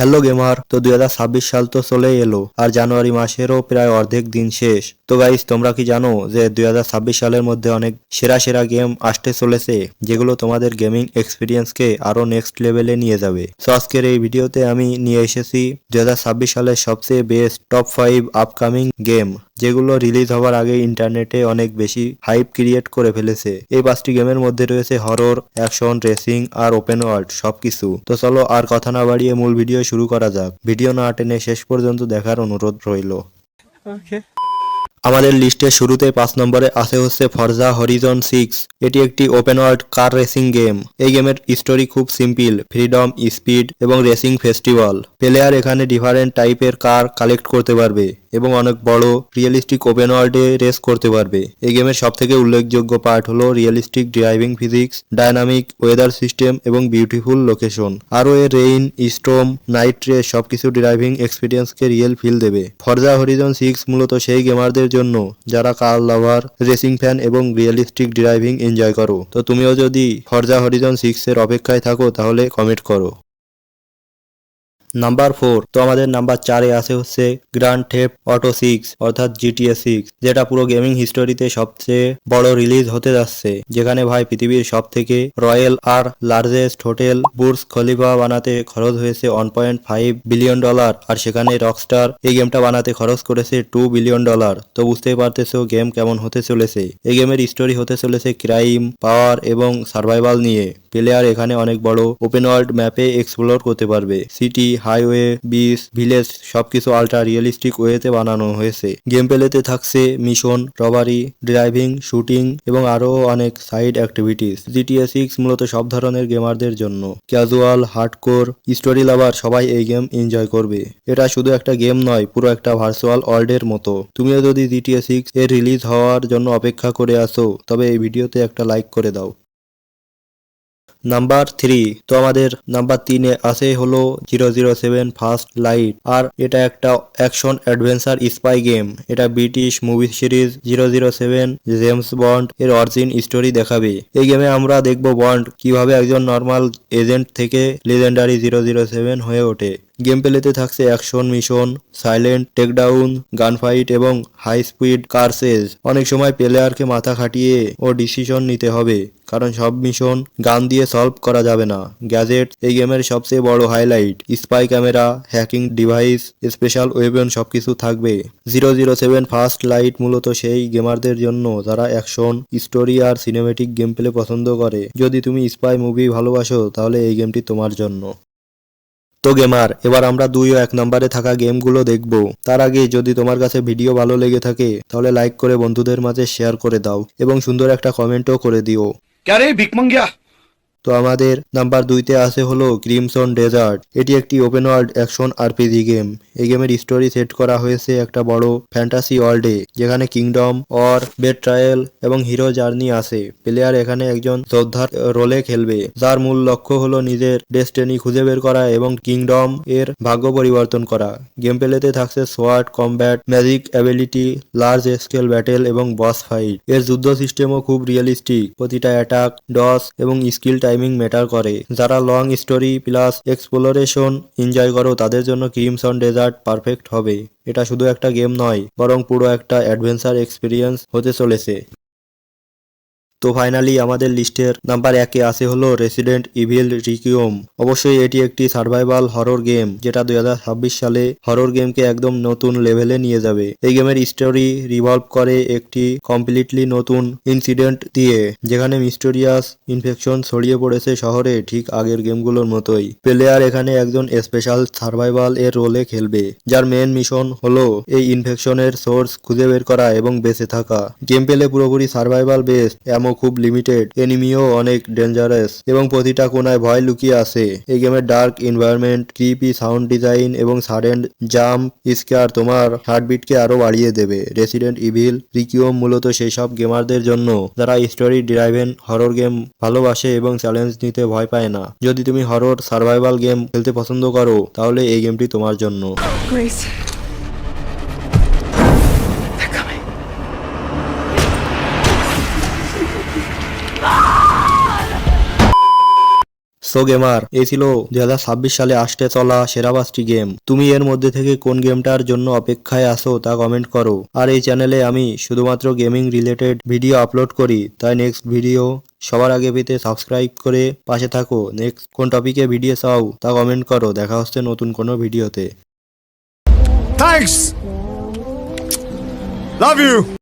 Hello gamer, তো দুই হাজার ছাব্বিশ সাল তো চলেই এলো, আর জানুয়ারি মাসেরও প্রায় অর্ধেক দিন শেষ। তো গাইস তোমরা কি জানো যে দুই হাজার ছাব্বিশ সালের মধ্যে অনেক সেরা সেরা গেম আসতে চলেছে, যেগুলো তোমাদের গেমিং এক্সপিরিয়েন্সকে আরও নেক্সট লেভেলে নিয়ে যাবে। সো আজকের এই ভিডিওতে আমি নিয়ে এসেছি দুই সালের সবচেয়ে best top five upcoming game যেগুলো রিলিজ হওয়ার আগে ইন্টারনেটে অনেক বেশি হাইপ ক্রিয়েট করে ফেলেছে। এই পাঁচটি গেমের মধ্যে রয়েছে হরর অ্যাকশন রেসিং আর ওপেন ওয়ার্ল্ড সবকিছু। তো চলো আর কথা না বাড়িয়ে মূল ভিডিও শুরু করা যাক। ভিডিও না টেনে শেষ পর্যন্ত দেখার অনুরোধ রইল। Okay. আমাদের লিস্টের শুরুতে পাঁচ নম্বরে আছে হচ্ছে ফরজা হরিজন সিক্স এটি একটি open world car racing game এই গেমের স্টোরি খুব সিম্পল ফ্রিডম স্পিড এবং রেসিং ফেস্টিভ্যাল প্লেয়ার এখানে ডিফারেন্ট টাইপের কার কালেক্ট করতে পারবে। এবং অনেক বড় রিয়েলিস্টিক ওপেন ওয়ার্ল্ডে রেস করতে পারবে। এই গেমের সব থেকে উল্লেখযোগ্য পার্ট হলো realistic driving physics dynamic weather system এবং বিউটিফুল লোকেশন আরও এর রেইন স্টোম নাইট রেস সবকিছু ড্রাইভিং এক্সপিরিয়েন্সকে রিয়েল ফিল দেবে। ফরজা হরিজন সিক্স মূলত সেই গেমারদের জন্য যারা কার লাভার রেসিং ফ্যান এবং রিয়েলিস্টিক ড্রাইভিং এনজয় করো। তো তুমিও যদি ফরজা হরিজন সিক্সের অপেক্ষায় থাকো তাহলে কমেন্ট করো। নাম্বার ফোর তো আমাদের নাম্বার চারে আছে হচ্ছে গ্র্যান্ড থেফট অটো সিক্স অর্থাৎ জিটিএ সিক্স যেটা পুরো গেমিং হিস্টোরিতে সবচেয়ে বড় রিলিজ হতে যাচ্ছে। যেখানে ভাই পৃথিবীর সব থেকে রয়্যাল আর লার্জেস্ট হোটেল বুর্স খলিফা বানাতে খরচ হয়েছে one point five billion dollar আর সেখানে রকস্টার এই গেমটা বানাতে খরচ করেছে টু বিলিয়ন ডলার তো বুঝতেই পারতেছো গেম কেমন হতে চলেছে। এই গেমের স্টোরি হতে চলেছে ক্রাইম পাওয়ার এবং সার্ভাইভাল নিয়ে। প্লেয়ার এখানে অনেক বড় ওপেন ওয়ার্ল্ড ম্যাপে এক্সপ্লোর করতে পারবে। সিটি হাইওয়ে বিচ ভিলেজ সবকিছু আল্ট্রা রিয়েলিস্টিক ওয়েতে বানানো হয়েছে। গেম প্লেতে থাকছে মিশন রবারি ড্রাইভিং শুটিং এবং আরও অনেক সাইড অ্যাক্টিভিটিস জিটিএ সিক্স মূলত সব ধরনের গেমারদের জন্য। ক্যাজুয়াল হার্ডকোর স্টোরি লাভার সবাই এই গেম এনজয় করবে। এটা শুধু একটা গেম নয়, পুরো একটা ভার্চুয়াল ওয়ার্ল্ডের মতো। তুমিও যদি জিটিএ সিক্স এর রিলিজ হওয়ার জন্য অপেক্ষা করে আসো তবে এই ভিডিওতে একটা লাইক করে দাও। Number three. তো আমাদের নাম্বার তিনে আছে হলো zero zero seven first light. আর এটা একটা অ্যাকশন অ্যাডভেঞ্চার স্পাই গেম। এটা British movie series zero zero seven James Bond এর অরিজিন স্টোরি দেখাবে। এই গেমে আমরা দেখব বন্ড কীভাবে একজন নর্মাল এজেন্ট থেকে লেজেন্ডারি জিরো জিরো সেভেন হয়ে ওঠে। গেম প্লেতে থাকছে action, mission, silent, takedown gun fight এবং হাই স্পিড কারসেজ অনেক সময় প্লেয়ারকে মাথা খাটিয়ে ও ডিসিশন নিতে হবে, কারণ সব মিশন গান দিয়ে সলভ করা যাবে না। গ্যাজেট এই গেমের সবচেয়ে বড় highlight. Spy camera, hacking device, special weapon সবকিছু থাকবে। Zero zero seven first light মূলত সেই গেমারদের জন্য যারা অ্যাকশন, স্টোরি আর সিনেমেটিক গেম প্লে পছন্দ করে। যদি তুমি স্পাই মুভি ভালোবাসো, তাহলে এই গেমটি তোমার জন্য। তো গেমার, এবার আমরা দুই ও এক নম্বরে থাকা গেমগুলো দেখব। তার আগে যদি তোমার কাছে ভিডিও ভালো লেগে থাকে, তাহলে লাইক করে বন্ধুদের মাঝে শেয়ার করে দাও, এবং সুন্দর একটা কমেন্টও করে দিও। ক্যারে ভিকমঙ্গিয়া তো আমাদের নাম্বার দুইতে আছে হলো ক্রিমসন ডেজার্ট এটি একটি open world action RPG game এই গেমের স্টোরি সেট করা হয়েছে একটা বড় ফ্যান্টাসি ওয়ার্ল্ডে যেখানে কিংডম অর বেড ট্রায়াল এবং হিরো জার্নি আছে। প্লেয়ার এখানে একজন যোদ্ধার রোলে খেলবে, যার মূল লক্ষ্য হলো নিজের ডেস্টিনি খুঁজে বের করা এবং কিংডম এর ভাগ্য পরিবর্তন করা। গেম প্লেতে থাকছে sword combat magic ability large scale battle এবং বস ফাইট এর যুদ্ধ সিস্টেমও খুব রিয়েলিস্টিক প্রতিটা অ্যাটাক ডস এবং স্কিল টাইমিং ম্যাটার করে। যারা long story plus exploration enjoy করো, তাদের জন্য ক্রিমসন ডেজার্ট পারফেক্ট হবে। এটা শুধু একটা গেম নয়, বরং পুরো একটা অ্যাডভেঞ্চার এক্সপিরিয়েন্স হতে চলেছে। তো ফাইনালি আমাদের লিস্টের নাম্বার একে আছে হলো রেসিডেন্ট ইভিল রিকিউম অবশ্যই এটি একটি সার্ভাইভাল হরর গেম যেটা দুই হাজার ছাব্বিশ সালে হরর গেমকে একদম নতুন লেভেলে নিয়ে যাবে। এই গেমের স্টোরি রিভলভ করে একটি কমপ্লিটলি নতুন ইনসিডেন্ট দিয়ে, যেখানে মিস্টোরিয়াস ইনফেকশন ছড়িয়ে পড়েছে শহরে ঠিক আগের গেমগুলোর মতোই। প্লেয়ার এখানে একজন স্পেশাল সার্ভাইভাল এর রোলে খেলবে, যার মেন মিশন হলো এই ইনফেকশনের সোর্স খুঁজে বের করা এবং বেঁচে থাকা। গেম পেলে পুরোপুরি সার্ভাইভাল বেসড এমন খুব লিমিটেড এনিমিও অনেক ডেঞ্জারাস এবং প্রতিটা কোনায় ভয় লুকিয়ে আছে। এই গেমের dark environment creepy sound design এবং সাডেন জাম্প স্কেয়ার তোমার হার্টবিটকে আরও বাড়িয়ে দেবে। রেসিডেন্ট ইভিল রিকিওম মূলত সেই সব গেমারদের জন্য, যারা স্টোরি ড্রাইভেন হরর গেম ভালোবাসে এবং চ্যালেঞ্জ নিতে ভয় পায় না। যদি তুমি হরর সার্ভাইভাল গেম খেলতে পছন্দ করো, তাহলে এই গেমটি তোমার জন্য। সো গেমার এই ছিল দু হাজার ছাব্বিশ সালে আসতে চলা সেরা পাঁচটি গেম। তুমি এর মধ্যে থেকে কোন গেমটার জন্য অপেক্ষায় আসো তা কমেন্ট করো। আর এই চ্যানেলে আমি শুধুমাত্র গেমিং রিলেটেড ভিডিও আপলোড করি, তাই নেক্সট ভিডিও সবার আগে পেতে সাবস্ক্রাইব করে পাশে থাকো। নেক্সট কোন টপিকে ভিডিও চাও তা কমেন্ট করো। দেখা হচ্ছে নতুন কোনো ভিডিওতে। Thanks. Love you.